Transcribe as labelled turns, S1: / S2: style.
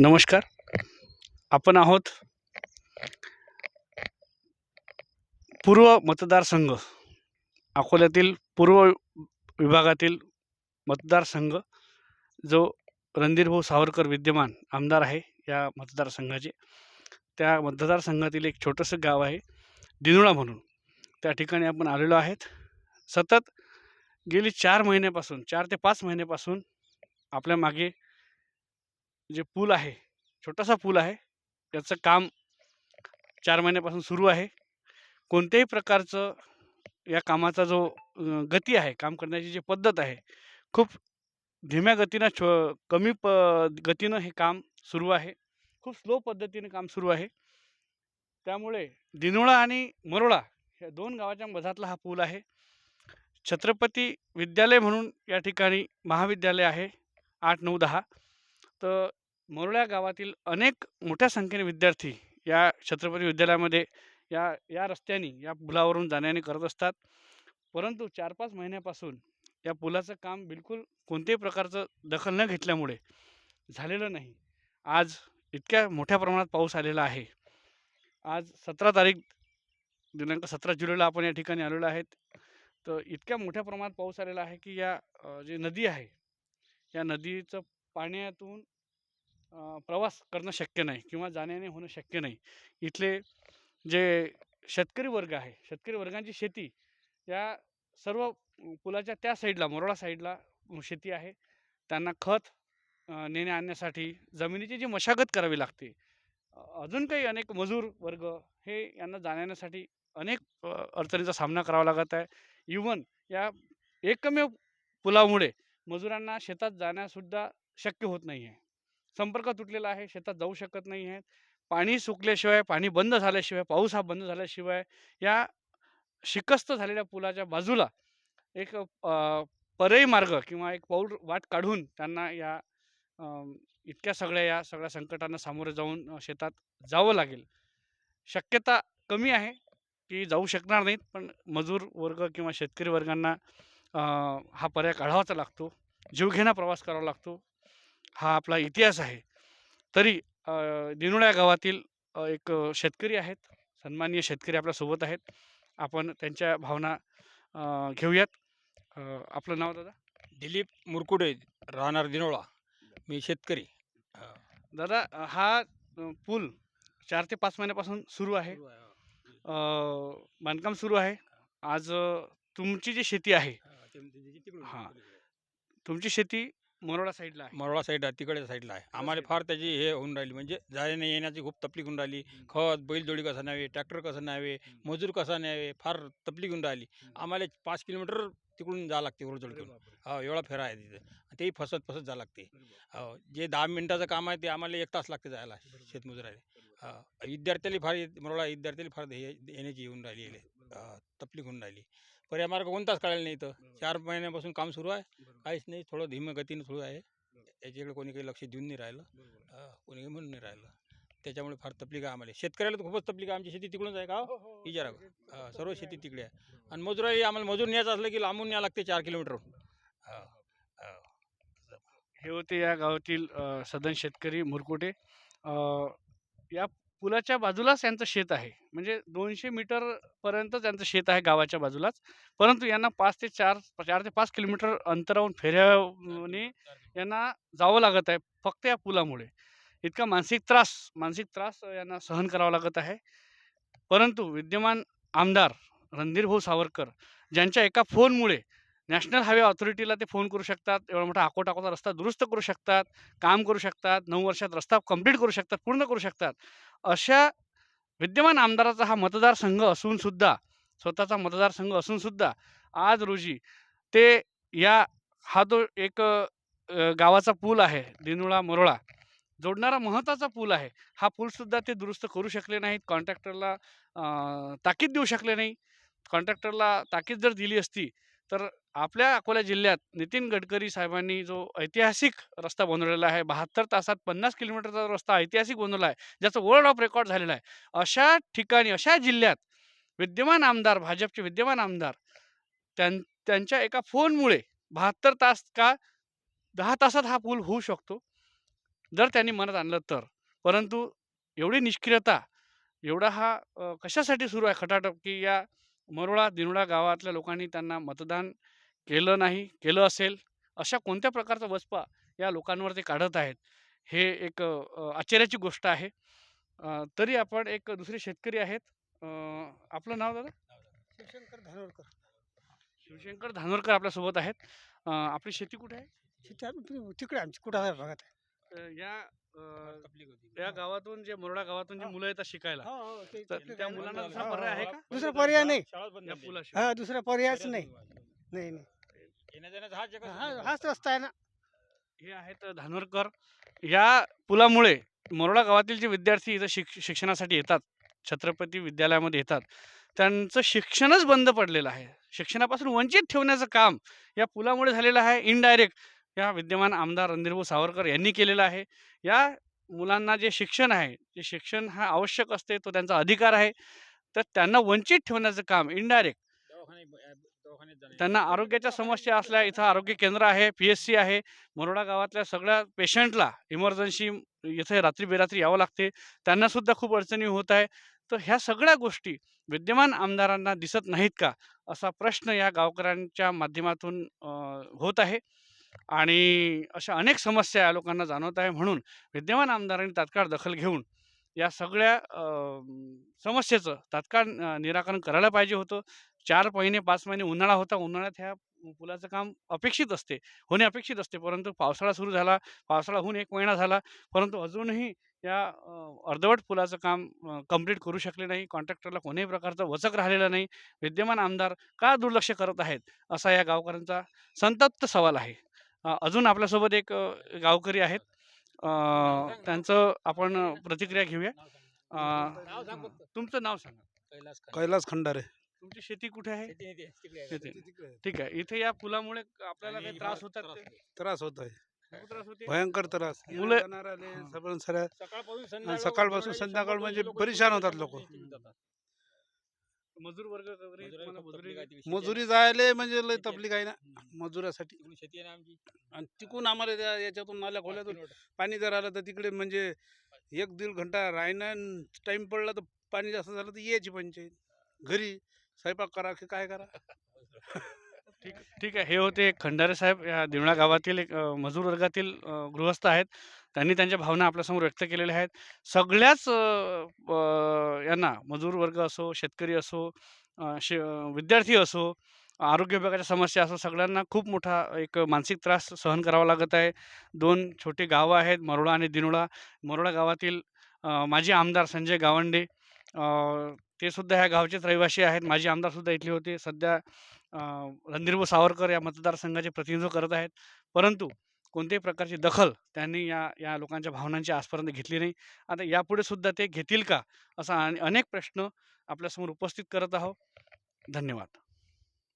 S1: नमस्कार. आपण आहोत पूर्व मतदारसंघ अकोल्यातील पूर्व विभागातील मतदारसंघ जो रणधीरभाऊ सावरकर विद्यमान आमदार आहे या मतदारसंघाचे. त्या मतदारसंघातील एक छोटंसं गाव आहे दिनुळा म्हणून. त्या ठिकाणी आपण आलेलो आहेत. सतत गेली चार महिन्यापासून चार ते पाच महिन्यापासून आपल्या मागे जे पूल आहे छोटासा पूल आहे त्याचं काम चार महिन्यापासून सुरू आहे. कोणत्याही प्रकारचं या कामाचा जो गती आहे काम करण्याची जी पद्धत आहे खूप धीम्या गतीनं छो कमी प गतीनं हे काम सुरू आहे. खूप स्लो पद्धतीने काम सुरू आहे. त्यामुळे दिनोळा आणि मरोळा या दोन गावाच्या मधातला हा पूल आहे. छत्रपती विद्यालय म्हणून या ठिकाणी महाविद्यालय आहे आठ नऊ दहा. तर मोरळ्या गावातील अनेक मोठ्या संख्येने विद्यार्थी या छत्रपती विद्यालयामध्ये या या रस्त्याने या पुलावरून जाण्याने करत असतात. परंतु चार पाच महिन्यापासून या पुलाचं काम बिलकुल कोणत्याही प्रकारचं दखल न घेतल्यामुळे झालेलं नाही. आज इतक्या मोठ्या प्रमाणात पाऊस आलेला आहे. आज सतरा तारीख दिनांक सतरा जुलैला आपण या ठिकाणी आलेलो आहेत. तर इतक्या मोठ्या प्रमाणात पाऊस आलेला आहे की या जी नदी आहे या नदीचं पाण्यातून प्रवास करणं शक्य नाही किंवा जाण्याने होणं शक्य नाही. इथले जे शेतकरी वर्ग आहे शेतकरी वर्गांची शेती या सर्व पुलाच्या त्या साईडला मोरोळा साईडला शेती आहे. त्यांना खत नेणे नेण्या आणण्यासाठी जमिनीची जी मशागत करावी लागते. अजून काही अनेक मजूर वर्ग हे यांना जाण्यासाठी अनेक अडचणींचा अडचणीचा सामना करावा लागत आहे. इवन या एकमेव पुलामुळे मजुरांना शेतात जाण्यासुद्धा शक्य होत नाही आहे संपर्क तुटलेला आहे शेतात जाऊ शकत नाही आहेत. पाणी सुकल्याशिवाय पाणी बंद झाल्याशिवाय पाऊस हा बंद झाल्याशिवाय या शिकस्त झालेल्या पुलाच्या बाजूला एक अ, पर्यायी मार्ग किंवा एक पाऊल वाट काढून त्यांना या इतक्या सगळ्या या सगळ्या संकटांना सामोरे जाऊन शेतात जावं लागेल. शक्यता कमी आहे की जाऊ शकणार नाहीत पण मजूर वर्ग किंवा शेतकरी वर्गांना हा पर्याय काढावाचा लागतो. जीवघेणा प्रवास करावा लागतो. हा आपला इतिहास आहे. तरी अ, दिनुळ्या गावातील एक शेतकरी आहेत सन्माननीय शेतकरी आपल्यासोबत आहेत. आपण त्यांच्या भावना घेऊयात. आपलं नाव दादा?
S2: दिलीप मुरकुडे राहणार दिनोळा मी शेतकरी. हा.
S1: दादा हा पूल चार ते पाच महिन्यापासून सुरू आहे. अ, बांधकाम सुरू आहे. आज तुमची जी शेती आहे हा. तुमची शेती मरोडा साईडला आहे.
S2: मरोळा साईड आहे तिकडे साईडला आहे. आम्हाला फार त्याची हे होऊन राहिली. म्हणजे जाण्या येण्याची खूप तकलीफ होऊन राहिली. खत बैलजोडी कसं न्यावे ट्रॅक्टर कसं न्यावे मजूर कसा न्यावे फार तकलीफ होऊन राहिली. आम्हाला पाच किलोमीटर तिकडून जावं लागते वरजोड करून हो एवढा फेरा आहे तिथे. तेही फसत फसत जावं लागते. हो जे दहा मिनिटाचं काम आहे ते आम्हाला एक तास लागते जायला शेतमजुराला हा विद्यार्थ्याला फार मरोळा विद्यार्थ्याला फार हे येण्याची येऊन राहिली. हा, तकलीफ होऊन राहिली. पर्याय मार्ग कोणताच काढायला नाही इथं. चार महिन्यापासून काम सुरू आहे. काहीच नाही थोडं धीम्या गतीनं सुरू आहे. याच्याकडे कोणी काही लक्ष देऊन नाही राहिलं. हा, कोणी काही म्हणून नाही राहिलं. त्याच्यामुळे फार तकलीफ आहे आम्हाला. शेतकऱ्याला तर खूपच तकलीफ आहे. आमची शेती तिकडूनच आहे का हो? विचारा हा, सर्व शेती तिकडे आहे. आणि मजुराही आम्हाला मजूर न्यायचं असलं की लांबून न्यावं लागते चार किलोमीटर हा, हा.
S1: हे होते या गावातील सदन शेतकरी मुरकुटे. अ, या पुलाच्या बाजूलाच यांचं शेत आहे. म्हणजे दोनशे मीटर पर्यंत त्यांचं शेत आहे गावाच्या बाजूलाच. परंतु यांना पाच ते चार चार ते पाच किलोमीटर अंतरावरून फेऱ्याने यांना जावं लागत आहे फक्त या पुलामुळे. इतका मानसिक त्रास मानसिक त्रास यांना सहन करावा लागत आहे. परंतु विद्यमान आमदार रणधीरभाऊ सावरकर ज्यांच्या एका फोनमुळे नॅशनल हायवे ऑथॉरिटीला ते फोन करू शकतात एवढा मोठा अकोटाकोचा रस्ता दुरुस्त करू शकतात काम करू शकतात नऊ वर्षात रस्ता कंप्लीट करू शकतात पूर्ण करू शकतात. अशा विद्यमान आमदाराचा हा मतदारसंघ असून सुद्धा स्वतःचा मतदारसंघ असून सुद्धा आज रोजी ते या हा जो एक गावाचा पूल आहे दिनुळा मरोळा जोडणारा महत्त्वाचा पूल आहे हा पूलसुद्धा ते दुरुस्त करू शकले नाहीत कॉन्ट्रॅक्टरला ताकीद देऊ शकले नाही. कॉन्ट्रॅक्टरला ताकीद जर दिली असती तर आपल्या अकोला जिल्ह्यात नितीन गडकरी साहेबांनी जो ऐतिहासिक रस्ता बनवलेला आहे बहात्तर तासात पन्नास किलोमीटरचा रस्ता ऐतिहासिक बनवला आहे ज्याचं वर्ल्ड ऑफ रेकॉर्ड झालेला आहे. अशा ठिकाणी अशा जिल्ह्यात विद्यमान आमदार भाजपचे विद्यमान आमदार त्यां त्यांच्या एका फोनमुळे बहात्तर तास का दहा तासात हा पूल होऊ शकतो? जर त्यांनी मनात आणलं तर. परंतु एवढी निष्क्रियता एवढा हा कशासाठी सुरू आहे खटाटप की या मरोळा दिनोळा गावातल्या लोकांनी त्यांना मतदान केलं नाही केलं असेल अशा कोणत्या प्रकारचा वचपा या लोकांवर ते काढत आहेत? हे एक आश्चर्याची गोष्ट आहे. तरी आपण एक दुसरे शेतकरी आहेत. आपलं नाव दादा?
S3: शिवशंकर धानोरकर.
S1: शिवशंकर धानोरकर आपल्यासोबत आहेत. आपली शेती कुठे आहे?
S3: आम्ही- तिकडे आमची कुठं भागात आहे.
S1: अ, या अ, या गावातून जे मोरडा गावातून जे. मुलं येतात शिकायला
S3: हो, हो, ते-
S1: तर त्या मुलांना दुसरा पर्याय आहे
S3: हो.
S1: का?
S3: दुसरा पर्याय नाही.
S1: या पुलाशिवाय
S3: हा दुसरा पर्यायच नाही.
S2: हाच एकच
S3: हा हाच रस्ता आहे ना.
S1: हे आहेत धानोरकर. या पुलामुळे मोरडा गावातील जे विद्यार्थी इथं शिक शिक्षणासाठी येतात छत्रपती विद्यालयामध्ये येतात त्यांचं शिक्षणच बंद पडलेलं आहे. शिक्षणापासून वंचित ठेवण्याचं काम या पुलामुळे झालेलं आहे. इनडायरेक्ट या विद्यमान आमदार रणधीरभाऊ सावरकर यांनी केलेलं आहे. या मुलांना जे शिक्षण आहे जे शिक्षण हा आवश्यक असते तो त्यांचा अधिकार आहे. तर त्यांना वंचित ठेवण्याचं काम इनडायरेक्ट त्यांना आरोग्याच्या समस्या असल्या इथं आरोग्य केंद्र आहे पी एस सी आहे मोरोडा गावातल्या सगळ्या पेशंटला इमर्जन्सी इथे रात्री बेरात्री यावं लागते. त्यांना सुद्धा खूप अडचणी होत आहे. तर ह्या सगळ्या गोष्टी विद्यमान आमदारांना दिसत नाहीत का? असा प्रश्न या गावकऱ्यांच्या माध्यमातून होत आहे. आणि अशा अनेक समस्या या लोकांना जाणवत आहे. म्हणून विद्यमान आमदारांनी तात्काळ दखल घेऊन या सगळ्या समस्येचं तात्काळ निराकरण करायला पाहिजे होतं. चार महिने पाच महिने उन्हाळा होता. उन्हाळ्यात ह्या पुलाचं काम अपेक्षित असते. होणे अपेक्षित असते. परंतु पावसाळा सुरू झाला. पावसाळा होऊन एक महिना झाला. परंतु अजूनही या अर्धवट पुलाचं काम कंप्लीट करू शकले नाही. कॉन्ट्रॅक्टरला कोणत्याही प्रकारचं वचक राहिलेलं नाही. विद्यमान आमदार का दुर्लक्ष करत आहेत? असा या गावकऱ्यांचा संतप्त सवाल आहे. अ, अजून आपल्यासोबत एक अ, गावकरी आहेत. अ, त्यांचं आपण प्रतिक्रिया घेऊया. अ. तुमचं नाव सांगा.
S2: कैलास
S4: खंडारे.
S1: तुमची शेती कुठे आहे?
S2: शेती
S1: ठीक आहे. इथे या पुलामुळे आपल्याला काही त्रास
S2: हा
S1: होतात
S2: त्रास
S1: ते?
S2: होतो.
S4: त्रास होत आहे
S1: खूप त्रास होते.
S4: भयंकर त्रास.
S1: मुलं-
S4: येणाऱ्या-जाणाऱ्याले
S1: हा.
S4: सगळं साऱ्या
S2: सकाळपासून
S4: आणि
S2: संध्याकाळ
S4: सकाळपासून म्हणजे परेशान होतात लोकं.
S1: मजूर वर्ग वगैरे
S2: मजुराला
S1: तुम्हाला
S2: खूप
S1: मजुरी
S2: तकलीफ आहे ती शेती
S4: मजुरी
S2: आहे.
S4: जायले म्हणजे लय. तपलीक आहे ना
S2: हम्म.
S4: मजुरासाठी
S2: तिकडून शेती आहे ना आमची
S4: आणि तिकून आम्हाला त्या याच्यातून नाल्या
S2: पाच
S4: खोल्यातून
S2: किलोमीटर.
S4: पाणी जर आलं तर तिकडे म्हणजे एक दीड घंटा राहणं टाइम पडला तर पाणी जास्त झालं तर यायची पंचायत घरी स्वयंपाक करा की काय करा
S1: ठीक ठीक आहे. हे होते खंडारे साहेब. या दिवणा गावातील एक अ, मजूर वर्गातील अ, गृहस्थ आहेत. त्यांनी त्यांच्या भावना आपल्यासमोर व्यक्त केलेल्या आहेत. सगळ्याच अ, अ, यांना मजूर वर्ग असो शेतकरी असो अ, शे अ, विद्यार्थी असो आरोग्य विभागाच्या समस्या असो सगळ्यांना खूप मोठा एक मानसिक त्रास सहन करावा लागत आहे. दोन छोटे गावं आहेत मरोडा आणि दिनोळा मरोडा गावातील अ, माजी आमदार संजय गावंडे अ, ते सुद्धा ह्या गावचेच रहिवासी आहेत. माजी आमदारसुद्धा इथले होते. सध्या अ, रणधीरभाऊ सावरकर या मतदारसंघाचे प्रतिनिधित्व करत आहेत. परंतु कोणत्याही प्रकारची दखल त्यांनी या या लोकांच्या भावनांची आजपर्यंत घेतली नाही. आता यापुढे सुद्धा ते घेतील का? असा अने- अनेक प्रश्न आपल्यासमोर उपस्थित करत आहोत. धन्यवाद.